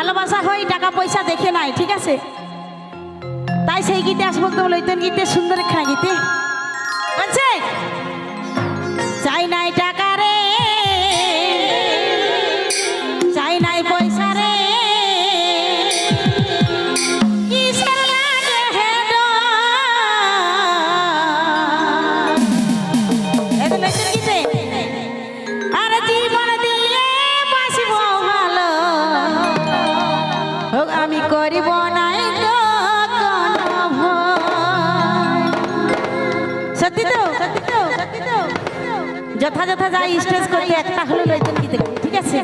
ভালোবাসা হয়, টাকা পয়সা দেখে নাই, ঠিক আছে? তাই সেই গীতে আসবক লইতেন গীতে সুন্দর খাই গীতে। বলছে চাই নাই টাকা রে যথাযথ যা স্টেজ করতে একটা হলো লইতেন দিতে ঠিক আছে?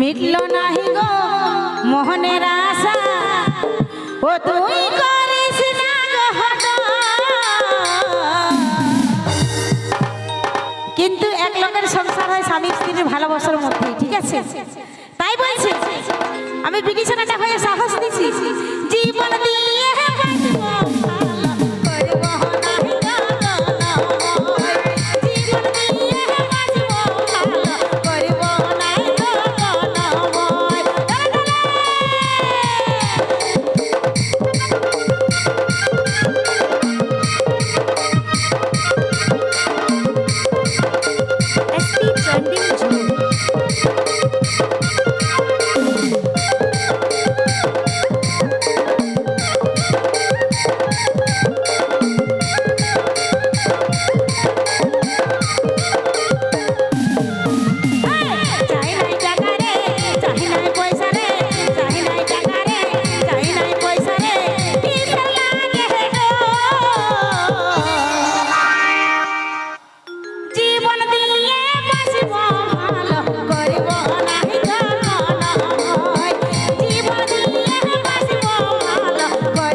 মিটল নাহি গো মোহনের আশা। ও তুই কিন্তু এক লোকের সংসার হয় স্বামী স্ত্রীর ভালোবাসার মধ্যেই, ঠিক আছে? তাই বলছি, আমি বিটিশনাটা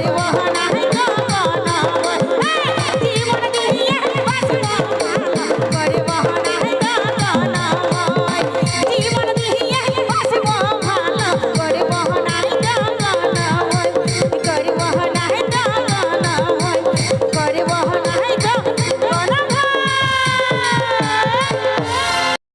给我